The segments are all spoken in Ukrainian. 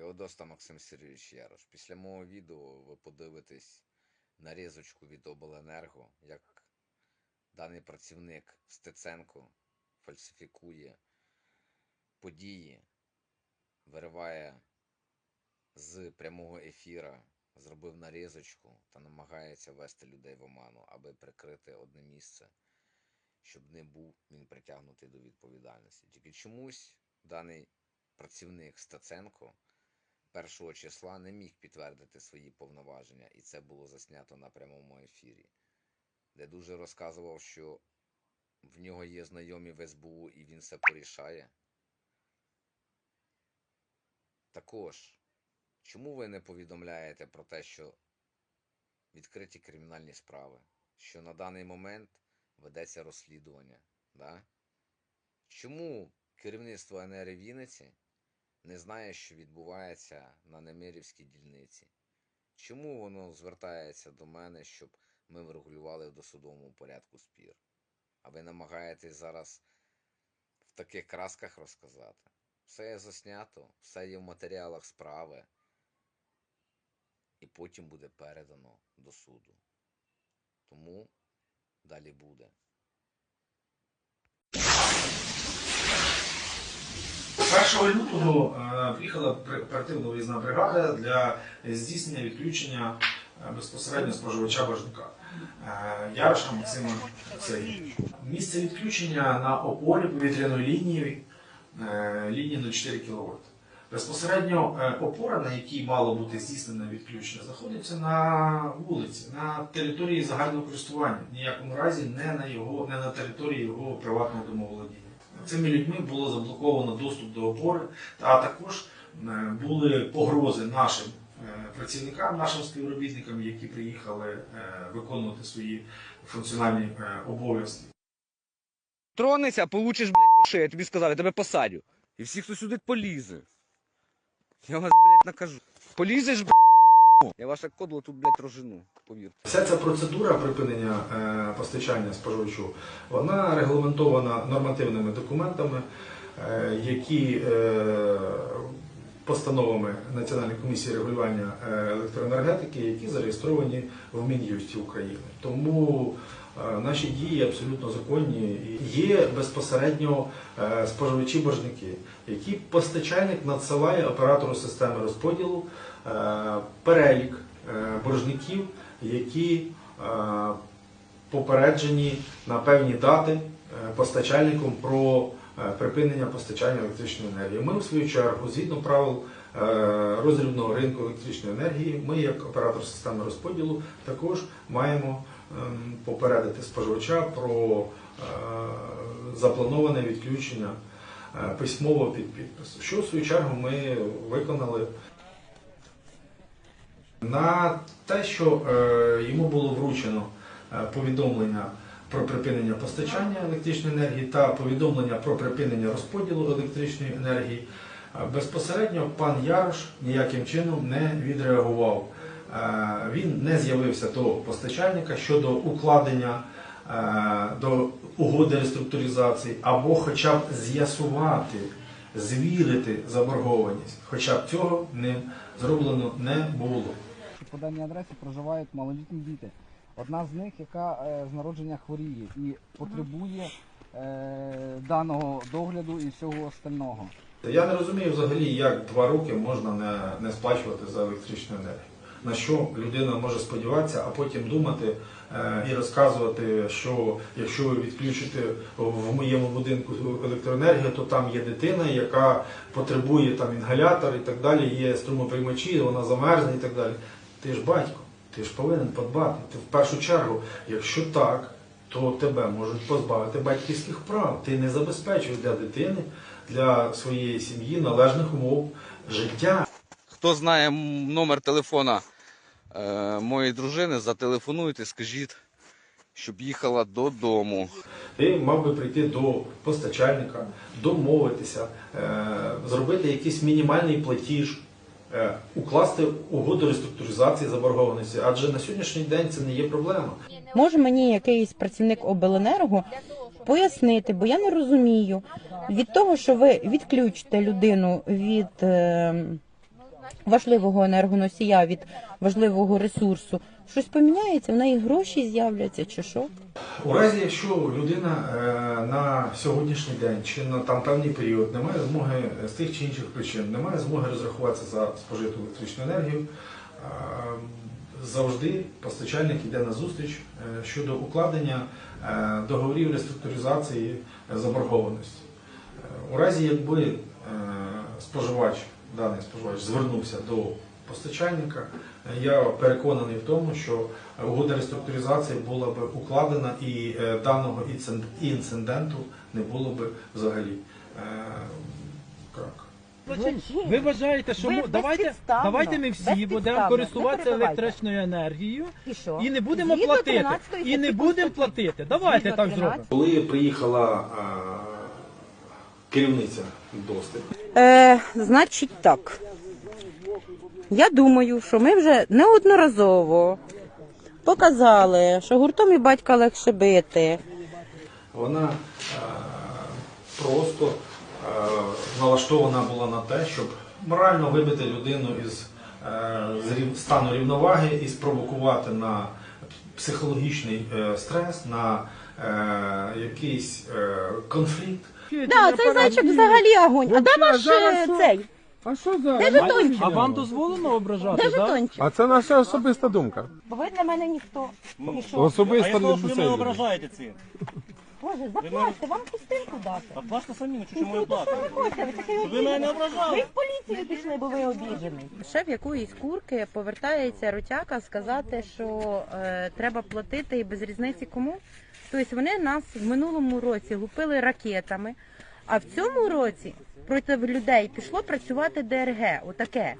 Феодоста Максим Сергійович Ярош. Після мого відео ви подивитесь нарізочку від Обленерго, як даний працівник Стеценко фальсифікує події, вириває з прямого ефіра, зробив нарізочку та намагається вести людей в оману, аби прикрити одне місце, щоб не був він притягнутий до відповідальності. Тільки чомусь даний. Працівник Стеценко. 1 числа не міг підтвердити свої повноваження, і це було заснято на прямому ефірі, де дуже розказував, що в нього є знайомі в СБУ і він все порішає. Також, чому ви не повідомляєте про те, що відкриті кримінальні справи, що на даний момент ведеться розслідування? Да? Чому керівництво НР Вінниці не знає, що відбувається на Немирівській дільниці? Чому воно звертається до мене, щоб ми врегулювали в досудовому порядку спір? А ви намагаєтесь зараз в таких красках розказати? Все є заснято, все є в матеріалах справи, і потім буде передано до суду. Тому далі буде. 1 лютого е, приїхала при- оперативно виїзна бригада для здійснення відключення е, безпосередньо споживача бажника е, Яроша Максима Сергійовича. Місце відключення на опорі повітряної лінії лінії 04 кВт. Безпосередньо опора, на якій мало бути здійснене відключення, знаходиться на вулиці, на території загального користування, ніякому разі не на його, не на території його приватного домоволодіння. Цими людьми було заблоковано доступ до опори, а також е, були погрози нашим е, працівникам, нашим співробітникам, які приїхали е, виконувати свої функціональні обов'язки. Тронешся, получиш, блядь, по шиї, я тобі сказав, я тебе посадю. І всі, хто сюди полізе. Я вас, блядь, накажу. Полізеш, блядь. Я ваше кодло тут, блядь, рожену, повірте. Вся ця процедура припинення е, постачання споживачу, вона регламентована нормативними документами, е, які е, постановами Національної комісії регулювання е, електроенергетики, які зареєстровані в Мін'юсті України. Тому наші дії абсолютно законні. Є безпосередньо е, споживачі-боржники, які постачальник надсилає оператору системи розподілу е, перелік е, боржників, які е, попереджені на певні дати е, постачальником про е, припинення постачання електричної енергії. Ми, в свою чергу, згідно правил е, розрібного ринку електричної енергії, ми, як оператор системи розподілу, також маємо попередити споживача про е, заплановане відключення е, письмово під підпис, що в свою чергу ми виконали на те, що е, йому було вручено повідомлення про припинення постачання електричної енергії та повідомлення про припинення розподілу електричної енергії, безпосередньо пан Ярош ніяким чином не відреагував. Е, Він не з'явився до постачальника щодо укладення е, до угоди реструктуризації або хоча б з'ясувати, звірити заборгованість. Хоча б цього ним зроблено не було. По даній адресі проживають малолітні діти. Одна з них, яка е, з народження хворіє і потребує даного догляду і всього остального. Я не розумію взагалі, як два роки можна не, не сплачувати за електричну енергію. На що людина може сподіватися, а потім думати е, і розказувати, що якщо ви відключите в моєму будинку електроенергію, то там є дитина, яка потребує там інгалятор і так далі, є струмоприймачі, вона замерзне і так далі. Ти ж батько, ти ж повинен подбати. Ти в першу чергу, якщо так, то тебе можуть позбавити батьківських прав. Ти не забезпечуєш для дитини, для своєї сім'ї належних умов життя. Хто знає номер телефона е, моєї дружини, зателефонуйте, скажіть, щоб їхала додому. Ти мав би прийти до постачальника, домовитися, е, зробити якийсь мінімальний платіж, е, укласти угоду реструктуризації заборгованості, адже на сьогоднішній день це не є проблема. Може мені якийсь працівник обленерго пояснити, бо я не розумію від того, що ви відключите людину від е, важливого енергоносія від важливого ресурсу, щось поміняється, в неї гроші з'являться чи що? У разі, якщо людина е, на сьогоднішній день чи на там певний період не має змоги е, з тих чи інших причин, не має змоги розрахуватися за спожиту електричну енергію, е, завжди постачальник йде на зустріч щодо укладення договорів реструктуризації заборгованості. У разі, якби споживач, даний споживач звернувся до постачальника, я переконаний в тому, що угода реструктуризації була б укладена і е, даного інциденту не було б взагалі. Е, Ви вважаєте, що Ви давайте, безпідставно, давайте ми всі будемо користуватися не перебивайте. електричною енергією І що? і не будемо Згідно платити. 13 І статті не будемо Конституції. платити. Давайте Згідно так зробимо. Коли приїхала е, керівниця доступ, Е, значить так. Я думаю, що ми вже неодноразово показали, що гуртом і батька легше бити. вона е, просто е, налаштована була на те, щоб морально вибити людину із е, з рів- стану рівноваги і спровокувати на психологічний е, стрес, на е, якийсь е, конфлікт. Да, цей зайчик взагалі огонь. А де ваш е, цей? А що за? Де жетончик? А вам дозволено ображати? Де жетончик? А це наша особиста думка. Бо ви для мене ніхто. Нічого. що? Особисто А я що ви мене це. ображаєте цим. Боже, заплатьте, вам пустинку дати. А плачте самі, ну чому я плачу? ви мене не ображали. Ви в поліцію пішли, бо ви обіжений. Шеф якоїсь курки повертається ротяка сказати, що е, треба платити і без різниці кому. Тобто вони нас в минулому році лупили ракетами, а в цьому році проти людей пішло працювати ДРГ. Отаке.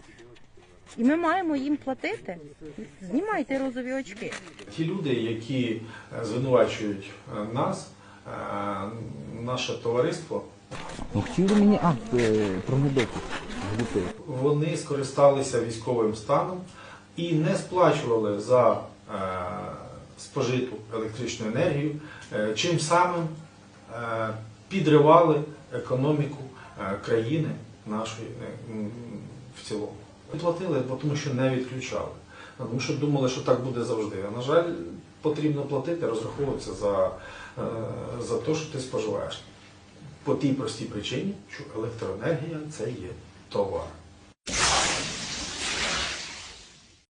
І ми маємо їм платити. Знімайте розові очки. Ті люди, які е, звинувачують е, нас, наше товариство, Ну хотіли мені акт про медоку вони скористалися військовим станом і не сплачували за е, спожиту електричну енергію, е, чим самим е, підривали економіку е, країни нашої е, в цілому. Платили, тому що не відключали. Тому що думали, що так буде завжди. А на жаль, потрібно платити, розраховуватися за, е, за те, що ти споживаєш. По тій простій причині, що електроенергія це є товар.